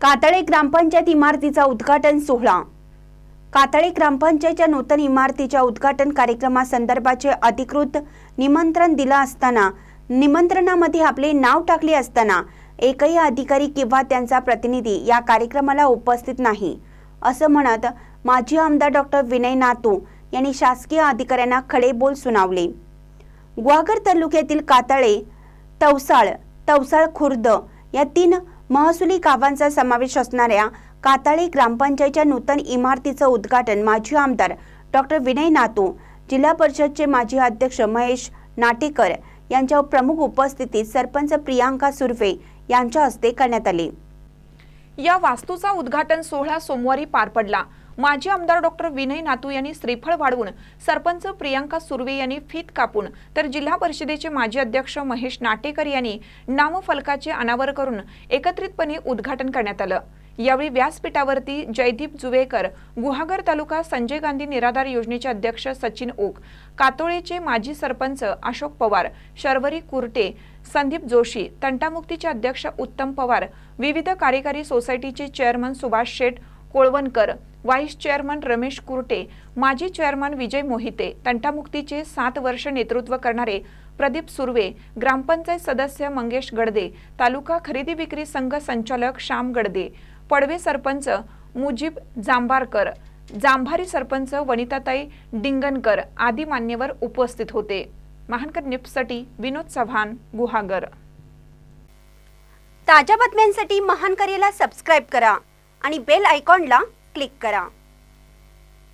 कातळे ग्रामपंचायत इमारतीचा उद्घाटन सोहळा. कातळे ग्रामपंचायतच्या नूतन इमारतीच्या उद्घाटन कार्यक्रमासंदर्भाचे अधिकृत निमंत्रण दिलं असताना निमंत्रणामध्ये आपले नाव टाकले असताना एकही अधिकारी किंवा त्यांचा प्रतिनिधी या कार्यक्रमाला उपस्थित नाही असं म्हणत माजी आमदार डॉक्टर विनय नातू यांनी शासकीय अधिकाऱ्यांना खडे बोल सुनावले. ग्वागर तालुक्यातील कातळे तवसाळ तवसाळ खुर्द या तीन महसुली गावांचा समावेश असणाऱ्या काताळी ग्रामपंचायतच्या नूतन इमारतीचं उद्घाटन माजी आमदार डॉक्टर विनय नातू जिल्हा परिषदचे माजी अध्यक्ष महेश नाटेकर यांच्या प्रमुख उपस्थितीत सरपंच प्रियांका सुर्वे यांच्या हस्ते करण्यात आले. या वास्तूचा उद्घाटन सोहळा सोमवारी पार पडला. माजी आमदार डॉक्टर विनय नातू यांनी श्रीफळ वाढवून सरपंच प्रियांका सुर्वे यांनी फीत कापून तर जिल्हा परिषदेचे माजी अध्यक्ष महेश नाटेकर यांनी नामफलकाचे अनावर करून एकत्रितपणे उद्घाटन करण्यात आलं. यावेळी व्यासपीठावरती जयदीप जुवेकर गुहागर तालुका संजय गांधी निराधार योजनेचे अध्यक्ष सचिन ओक कातोळेचे माजी सरपंच अशोक पवार शर्वरी कुर्टे संदीप जोशी तंटामुक्तीचे अध्यक्ष उत्तम पवार विविध कार्यकारी सोसायटीचे chairman Subhash Sheth Kolwankar vice chairman Ramesh Kurte माजी चेअरमन विजय मोहिते तंटामुक्तीचे सात वर्ष नेतृत्व करणारे प्रदीप सुर्वे ग्रामपंचायत सदस्य मंगेश गडदे तालुका खरेदी विक्री संघ संचालक श्याम गडदे पडवे सरपंच मुजीब जांभारकर जांभारी सरपंच वनिताताई डिंगनकर आदी मान्यवर उपस्थित होते. महानकर निप्ससाठी विनोद चव्हाण गुहागर. ताज्या बातम्यांसाठी महानकरेला सबस्क्राईब करा आणि बेल आयकॉनला क्लिक करा.